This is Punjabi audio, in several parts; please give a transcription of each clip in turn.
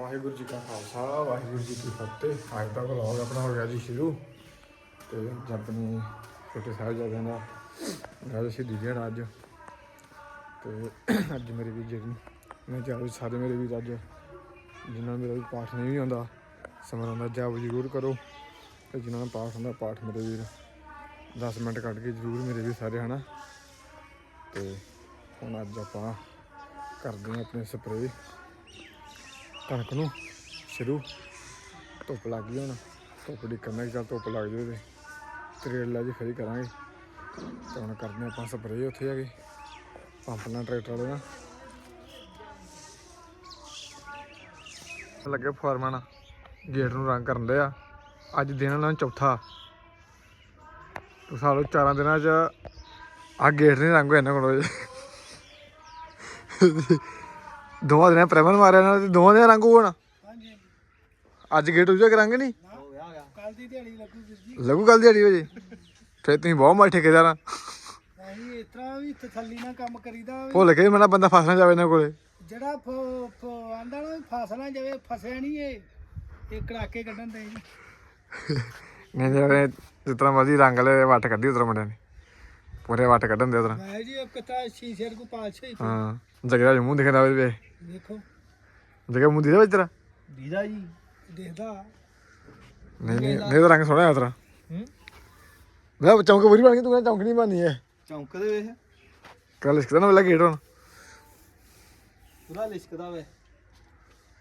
ਵਾਹਿਗੁਰੂ ਜੀ ਕਾ ਖਾਲਸਾ, ਵਾਹਿਗੁਰੂ ਜੀ ਕੀ ਫਤਿਹ। ਅੱਜ ਦਾ ਵਲੌਗ ਆਪਣਾ ਹੋ ਗਿਆ ਜੀ ਸ਼ੁਰੂ। ਤੇ ਅੱਜ ਆਪਣੀ ਛੋਟੇ ਸਾਹਿਬਜ਼ਾਦਿਆਂ ਦਾ ਗੱਲ ਸ਼ਹੀਦੀ ਦਿਹਾੜਾ ਅੱਜ। ਤੇ ਅੱਜ ਮੇਰੇ ਵੀ ਜਿਹੜੀ, ਮੈਂ ਚਾਹੇ ਸਾਰੇ ਮੇਰੇ ਵੀ ਅੱਜ, ਜਿਨ੍ਹਾਂ ਨੂੰ ਮੇਰਾ ਵੀ ਪਾਠ ਨਹੀਂ ਵੀ ਆਉਂਦਾ ਸਮਰਨ ਦਾ ਜਾਪ ਜ਼ਰੂਰ ਕਰੋ। ਤੇ ਜਿਨ੍ਹਾਂ ਦਾ ਪਾਠ ਹੁੰਦਾ, ਪਾਠ ਮੇਰੇ ਵੀਰ 10 ਮਿੰਟ ਕੱਢ ਕੇ ਜ਼ਰੂਰ ਮੇਰੇ ਵੀ ਸਾਰੇ, ਹਨਾ? ਤੇ ਹੁਣ ਅੱਜ ਆਪਾਂ ਕਰਦੇ ਹਾਂ ਆਪਣੇ ਸਪਰੇਅ ਕਣਕ ਨੂੰ ਸ਼ੁਰੂ। ਧੁੱਪ ਲੱਗ ਗਈ ਹੁਣ। ਧੁੱਪ ਦੀ ਕਰਨਾ ਚੱਲ ਧੁੱਪ ਲੱਗ ਜਾਵੇ ਤੇ ਤਰੇਲਾ ਜੀ ਫਰੀ ਕਰਾਂਗੇ। ਤੇ ਹੁਣ ਕਰਦੇ ਆਪਾਂ ਸਪਰੇਅ ਉੱਥੇ ਆ ਗਏ ਪੰਪ ਨਾਲ ਟਰੈਕਟਰ ਵਾਲੇ ਨਾਲ। ਲੱਗੇ ਫਾਰਮਨ ਗੇਟ ਨੂੰ ਰੰਗ ਕਰਨ ਦੇ ਅੱਜ ਦਿਨ ਉਹਨਾਂ ਚੌਥਾ। ਤੂੰ ਸਾਲੋ ਚਾਰਾਂ ਦਿਨਾਂ ਚ ਆ ਗੇਟ ਨਹੀਂ ਰੰਗ ਹੋਇਆ ਇਹਨਾਂ ਕੋਲ ਦੋਵਾਂ ਦਿਨਾਂ ਪ੍ਰੇਮਨ ਮਾਰਿਆ ਨਾਲ ਤੇ ਦੋਵਾਂ ਦਿਨਾਂ ਰੰਗ ਹੋਣਾ। ਹਾਂਜੀ ਅੱਜ ਗੇਟ ਉਜਾ ਕਰਾਂਗੇ ਨਹੀਂ ਹੋ ਗਿਆ ਕੱਲ ਦੀ ਦਿਹਾੜੀ ਲੱਗੂ ਵੀਰ ਜੀ। ਲੱਗੂ ਕੱਲ ਦਿਹਾੜੀ ਵਜੇ? ਫਿਰ ਤੁਸੀਂ ਬਹੁਤ ਮਾਰ ਠੇਕੇਦਾਰ ਆ। ਅਸੀਂ ਇਸ ਤਰ੍ਹਾਂ ਵੀ ਤਸੱਲੀ ਨਾਲ ਕੰਮ ਕਰੀਦਾ ਵੀ। ਭੁੱਲ ਕੇ ਮੇਰਾ ਬੰਦਾ ਫਸਣਾ ਜਾਵੇ ਇਹਨਾਂ ਕੋਲੇ। ਜਿਹੜਾ ਆਂਦਾ ਨਾ ਫਸਣਾ ਜਾਵੇ ਫਸਿਆ ਨਹੀਂ ਇਹ। ਇਹ ਕੜਾਕੇ ਕੱਢਣ ਦੇ ਜੀ। ਨਹੀਂ ਨਹੀਂ ਜਿਸ ਤਰ੍ਹਾਂ ਮਰਜ਼ੀ ਰੰਗ ਲੈ ਵੱਟ ਕੱਢੀ ਉਤਰ ਮੁੰਡਿਆਂ ਨੇ। ਪੂਰੇ ਵੱਟ ਕੱਢਣ ਦੇ ਉਤਰ ਮੈਂ ਜੀ ਇੱਕ ਤਾਂ ਸ਼ੀਸ਼ੇ ਕੋ ਪਾਛੇ ਹੀ ਹਾਂ। ਜਗਰਾ ਮੂੰਹ ਦਿਖਦਾ ਵੇ ਦੇਖੋ ਜਗ੍ਹਾ ਮੂੰਹ ਦਿਖਦਾ ਵਿੱਚ ਤੇਰਾ ਦੀਦਾ ਜੀ ਦੇਖਦਾ ਨਹੀਂ ਨਹੀਂ ਨਹੀਂ ਤਾਂ ਰੰਗ ਸੋਹਣਾ ਆ ਤੇਰਾ ਹੂੰ ਮੈਂ ਚੌਂਕ ਪੂਰੀ ਬਣ ਗਈ ਤੂੰ ਕਹਿੰਦਾ ਚੌਂਕ ਨਹੀਂ ਬਣਨੀ ਹੈ ਚੌਂਕ ਦੇ ਵੇਖ ਕੱਲ ਇਸ ਨਾ ਵੇਲਾ ਗੇਟ ਹੁਣ ਪੂਰਾ ਲਿਸ਼ਕਦਾ ਵੇ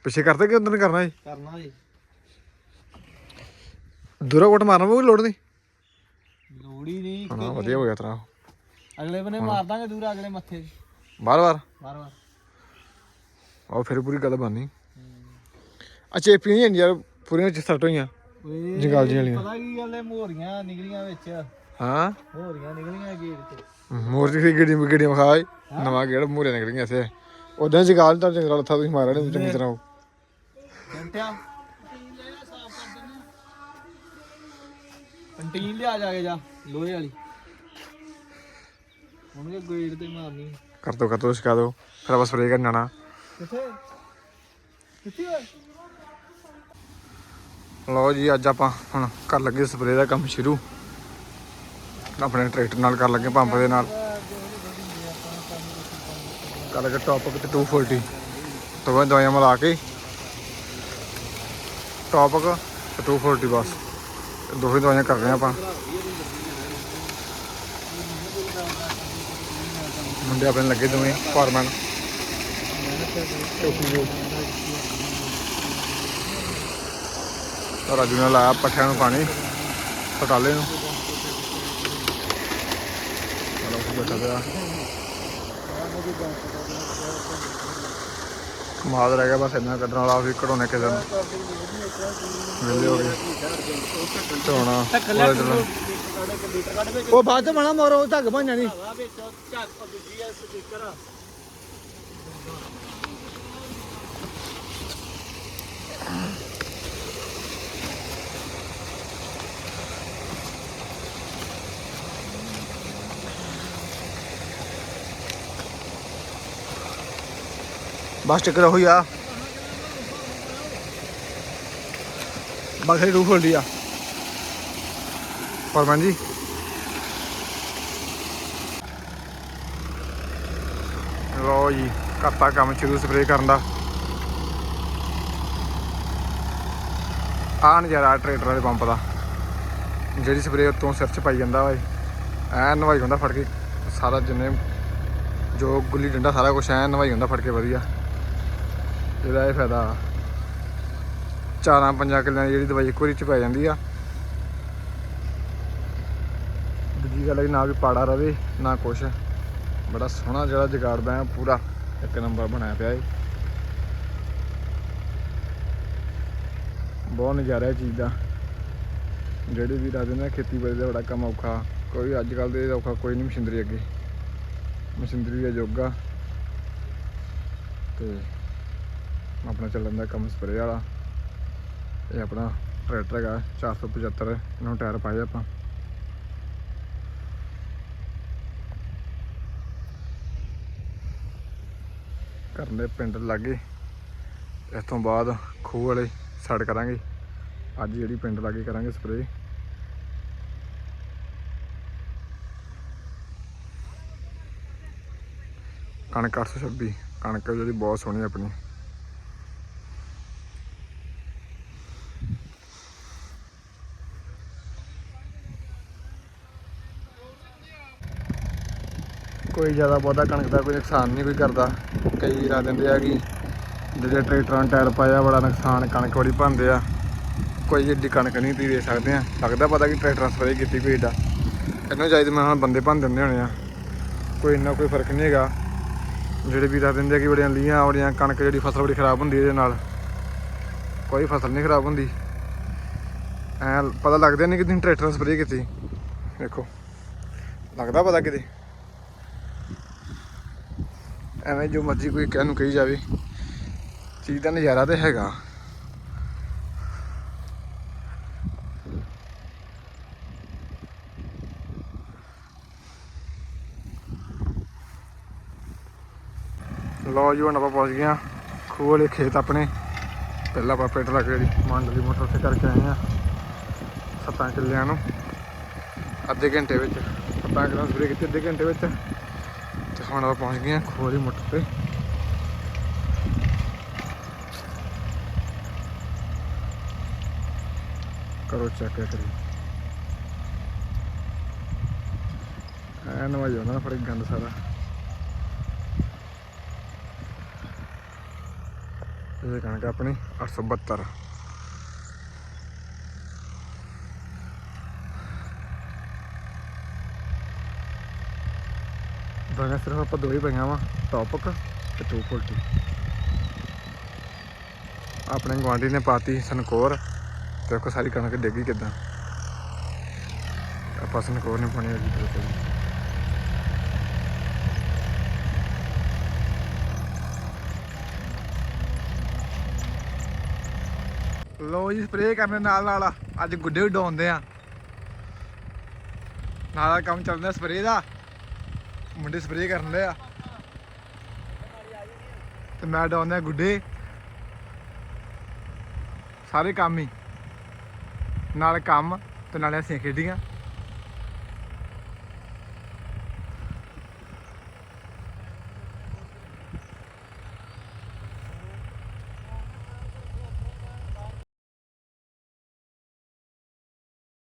ਪਿੱਛੇ ਕਰਤੇ ਕਿ ਅੰਦਰ ਕਰਨਾ ਜੀ ਕਰਨਾ ਜੀ ਦੂਰਾ ਕੋਟ ਮਾਰਨਾ ਪਊ ਲੋੜ ਨਹੀਂ ਲੋੜੀ ਨਹੀਂ ਹਾਂ ਵਧੀਆ ਹੋ ਗਿਆ ਤੇਰਾ ਅਗਲੇ ਬਨੇ ਮਾਰ ਦਾਂਗੇ ਦੂਰ ਅਗਲੇ ਮੱਥੇ 'ਚ ਬਾਰ ਬਾਰ ਬਾਰ ਬਾਰ ਉਹ ਫਿਰ ਪੂਰੀ ਗੱਲ ਬਣਨੀ। ਅੱਛਾ ਇਹ ਪੀਣੀ ਨਹੀਂ ਯਾਰ ਪੂਰੀਆਂ ਚ ਸੱਟ ਹੋਈਆਂ ਜੰਗਾਲ ਜਿਹੀਆਂ ਵਾਲੀਆਂ। ਪਤਾ ਕੀ ਗੱਲ ਹੈ ਮੋਹਰੀਆਂ ਨਿਕਲੀਆਂ ਵਿੱਚ। ਹਾਂ? ਮੋਹਰੀਆਂ ਨਿਕਲੀਆਂ ਗੇਟ 'ਚ ਮੋਰ ਦੀ ਗੇੜੀ ਗੇੜੀ ਮਖਾਏ ਨਵਾਂ ਗੇੜ ਮੂਰੇ ਨਿਕਲ ਗਿਆ ਸੇ ਉਦਾਂ ਜਗਾਲ ਤਾਂ ਜੰਗਲ ਥਾ ਤੁਸੀਂ ਮਾਰਿਆ ਨਹੀਂ ਚੰਗੀ ਤਰ੍ਹਾਂ ਉਹ। ਘੰਟਿਆ ਕੰਟੀਨ ਲਿਆ ਜਾ ਕੇ ਜਾ ਲੋਹੇ ਵਾਲੀ। ਉਹਨੇ ਗੇਟ ਤੇ ਮਾਰਨੀ। ਕਰ ਦੋ ਕਰ ਦੋ ਸਿਖਾ ਦੋ ਫਿਰ ਆਪਾਂ ਸਪਰੇਅ ਕਰਨ ਜਾਣਾ। ਕਿੱਥੇ? ਕਿੱਥੇ ਓਏ ਲਓ ਜੀ ਅੱਜ ਆਪਾਂ ਹੁਣ ਕਰ ਲੱਗੇ ਸਪਰੇਅ ਦਾ ਕੰਮ ਸ਼ੁਰੂ। ਆਪਣੇ ਟਰੈਕਟਰ ਨਾਲ ਕਰ ਲੱਗੇ ਪੰਪ ਦੇ ਨਾਲ। ਕਰ ਲੱਗੇ ਟੌਪ ਤੇ 240 ਤੋਂ ਬਾਅਦ ਦਵਾਈਆਂ ਮਿਲਾ ਕੇ। ਟੌਪ ਤੇ 240 ਬਸ। ਦੋਵੇਂ ਦਵਾਈਆਂ ਕਰ ਰਹੇ ਆਪਾਂ। ਮੁੰਡੇ ਆਪਣੇ ਲੱਗੇ ਦੋਵੇਂ ਫਾਰਮੈਨ ਤਾਂ ਰਾਜੂ ਨੇ ਲਾਇਆ ਪੱਠਿਆਂ ਨੂੰ ਪਾਣੀ, ਪਟਾਲੇ ਨੂੰ। ਚਲੋ ਬੈਠਾ ਪਿਆ। ਮਾਦ ਰਹਿ ਗਿਆ, ਬਸ ਇੰਨਾ ਕੱਢਣ ਵਾਲਾ, ਵੀ ਕਢਾਉਣੇ ਕਿਸੇ ਨੂੰ। ਵਿਹਲੇ ਹੋ ਗਏ। ਧੋਣਾ ਉਹ ਬਾਅਦ ਚ ਬਣਾ ਮੋਰੋ ਧੱਗ ਬਣ ਜਾਣੀ ਆ ਵਿੱਚ ਝੱਕ ਦੂਜੀ ਆ ਸਪੀਕਰ ਬਸ ਟਿਕਰ ਹੋਈ ਆ ਬਾਕੀ ਰੂਹ ਖੋਲ ਲਿਆ ਫਰਮਾਨ ਜੀ ਲੋ ਜੀ ਕਰਤਾ ਕੰਮ ਸ਼ੁਰੂ ਸਪਰੇਅ ਕਰਨ ਦਾ। ਆ ਨਜ਼ਾਰਾ ਟਰੈਕਟਰ ਵਾਲੇ ਪੰਪ ਦਾ। ਜਿਹੜੀ ਸਪਰੇਅ ਤੋਂ ਸਿਰ 'ਚ ਪਾਈ ਜਾਂਦਾ ਵਾ ਐ ਨਵਾਈ ਹੁੰਦਾ ਫੜ ਕੇ। ਸਾਰਾ ਜਿੰਨੇ ਜੋ ਗੁੱਲੀ ਡੰਡਾ ਸਾਰਾ ਕੁਝ ਐ ਨਵਾਈ ਹੁੰਦਾ ਫੜ ਕੇ ਵਧੀਆ। ਇਹਦਾ ਇਹ ਫਾਇਦਾ ਚਾਰਾਂ ਪੰਜਾਂ ਕਿੱਲਿਆਂ ਦੀ ਜਿਹੜੀ ਦਵਾਈ ਇੱਕ ਵਾਰੀ ਚ ਪੈ ਜਾਂਦੀ ਆ। ਦੂਜੀ ਗੱਲ ਹੈ ਨਾ ਵੀ ਪਾੜਾ ਰਵੇ, ਨਾ ਕੁਛ। ਬੜਾ ਸੋਹਣਾ ਜਿਹੜਾ ਜਗਾੜ ਬੈ ਪੂਰਾ, ਇੱਕ ਨੰਬਰ ਬਣਾਇਆ ਪਿਆ ਏ ਬਹੁਤ ਨਜ਼ਾਰਾ ਇਹ ਚੀਜ਼ ਦਾ। ਜਿਹੜੇ ਵੀ ਰਾਜੇ ਨੇ ਖੇਤੀਬਾੜੀ ਦਾ ਬੜਾ ਕੰਮ ਔਖਾ, ਕੋਈ ਅੱਜ ਕੱਲ ਦੇ ਔਖਾ ਕੋਈ ਨਹੀਂ ਮਸ਼ੀਨਰੀ ਅੱਗੇ। ਮਸ਼ੀਨਰੀ ਦਾ ਯੁੱਗ ਆ। ਤੇ ਆਪਣਾ ਚੱਲਣ ਦਾ ਕੰਮ ਸਪਰੇ ਵਾਲਾ। ਇਹ ਆਪਣਾ ਟਰੈਕਟਰ ਹੈਗਾ 475 ਇਹਨੂੰ ਟਾਇਰ ਪਾਏ ਆਪਾਂ। ਕਰਨ ਦੇ ਪਿੰਡ ਲਾਗੇ, ਇਸ ਤੋਂ ਬਾਅਦ ਖੂਹ ਵਾਲੇ ਸੜ ਕਰਾਂਗੇ। ਅੱਜ ਜਿਹੜੀ ਪਿੰਡ ਲਾਗੇ ਕਰਾਂਗੇ ਸਪਰੇਅ। ਕਣਕ 826 ਕਣਕ ਜਿਹੜੀ ਬਹੁਤ ਸੋਹਣੀ ਆਪਣੀ। ਕੋਈ ਜ਼ਿਆਦਾ ਬਹੁਤਾ ਕਣਕ ਦਾ ਕੋਈ ਨੁਕਸਾਨ ਨਹੀਂ ਕੋਈ ਕਰਦਾ। ਕਈ ਵੀਰਾਂ ਦਿੰਦੇ ਆ ਕਿ ਜਿਹੜੇ ਟਰੈਕਟਰਾਂ ਨੂੰ ਟਾਇਰ ਪਾਇਆ ਬੜਾ ਨੁਕਸਾਨ, ਕਣਕ ਬੜੀ ਪਾਉਂਦੇ ਆ। ਕੋਈ ਏਡੀ ਕਣਕ ਨਹੀਂ ਤੁਸੀਂ ਦੇ ਸਕਦੇ ਆ। ਲੱਗਦਾ ਪਤਾ ਕਿ ਟਰੈਕਟਰਾਂ ਸਪਰੇਅ ਕੀਤੀ ਕੋਈ ਏਡਾ ਇਹਨੂੰ ਚਾਹੀਦਾ ਮੈਂ ਹੁਣ ਬੰਦੇ ਭੰਨ ਦਿੰਦੇ ਹੋਣੇ ਆ। ਕੋਈ ਇੰਨਾ ਕੋਈ ਫ਼ਰਕ ਨਹੀਂ ਹੈਗਾ। ਜਿਹੜੇ ਵੀਰਾਂ ਦਿੰਦੇ ਆ ਕਿ ਬੜੀਆਂ ਲੀਆਂ ਬੜੀਆਂ ਕਣਕ ਜਿਹੜੀ ਫਸਲ ਬੜੀ ਖਰਾਬ ਹੁੰਦੀ ਇਹਦੇ ਨਾਲ। ਕੋਈ ਫਸਲ ਨਹੀਂ ਖਰਾਬ ਹੁੰਦੀ। ਐ ਪਤਾ ਲੱਗਦਾ ਨਹੀਂ ਕਿ ਤੁਸੀਂ ਟਰੈਕਟਰ ਸਪਰੇਅ ਕੀਤੀ। ਦੇਖੋ ਲੱਗਦਾ ਪਤਾ ਕਿਤੇ। ਐਵੇਂ ਜੋ ਮਰਜ਼ੀ ਕੋਈ ਕਹਿਣ ਨੂੰ ਕਹੀ ਜਾਵੇ। ਚੀਜ਼ ਦਾ ਨਜ਼ਾਰਾ ਤੇ ਹੈਗਾ। ਲੋ ਜੀ, ਹੁਣ ਆਪਾਂ ਪਹੁੰਚ ਗਏ ਆ ਖੂਹ ਵਾਲੇ ਖੇਤ ਆਪਣੇ। ਪਹਿਲਾਂ ਆਪਾਂ ਪਿੰਡ ਲੱਗ ਜਿਹੜੀ ਮੰਡਲੀ ਮੋਟਰ ਤੇ ਕਰਕੇ ਆਏ ਆ ਸੱਤਾਂ ਕਿੱਲਿਆਂ ਨੂੰ। ਅੱਧੇ ਘੰਟੇ ਵਿੱਚ ਸੱਤਾਂ ਕਿੱਲਿਆਂ ਸਪਰੇ ਕੀਤੀ, ਅੱਧੇ ਘੰਟੇ ਵਿੱਚ। ਤੇ ਹੁਣ ਪਹੁੰਚ ਗਏ ਆ। ਖੂਹ ਵਾਲੀ ਮੋਟਰ ਤੇ। ਕਰੋ ਚੈੱਕ ਕਰੀ। ਐ ਨਵਾਈ ਉਹਨਾਂ ਫੜੇ ਗੰਦ ਸਾਰਾ। ਇਹ ਕਣਕ ਆਪਣੀ 872 ਦੋਨੇ ਸਿਰਫ ਆਪਾਂ ਦੋ ਹੀ ਪਈਆਂ ਵਾ ਟੌਪਕ ਤੇ ਟੂ ਫੋਲਟੀ ਆਪਣੇ ਗੁਆਂਢੀ ਨੇ ਪਾਤੀ ਸਨਕੋਰ ਤੇ ਕੋ ਸਾਰੀ ਕਣਕ ਡੇਗੀ ਕਿਦਾਂ। ਆਪਾਂ ਸਨਕੋਰ ਨੇ ਪਾਣੀ ਅਜੀ ਤੇ ਲੋ ਜੀ ਸਪਰੇਅ ਕਰਨ ਨਾਲ ਨਾਲ, ਅੱਜ ਗੁੱਡੇ ਵੀ ਡਾਉਂਦੇ ਆ। ਨਾਲ ਕੰਮ ਚੱਲਦਾ ਸਪਰੇਅ ਦਾ। ਮੁੰਡੇ ਸਪਰੇਅ ਕਰਨ ਦੇ ਆ। ਤੇ ਮੈਂ ਡਾਉਂਦਾ ਗੁੱਡੇ। ਸਾਰੇ ਕੰਮ ਹੀ। ਨਾਲ ਕੰਮ ਤੇ ਨਾਲੇ ਅਸੀਂ ਖੇਡੀਆਂ।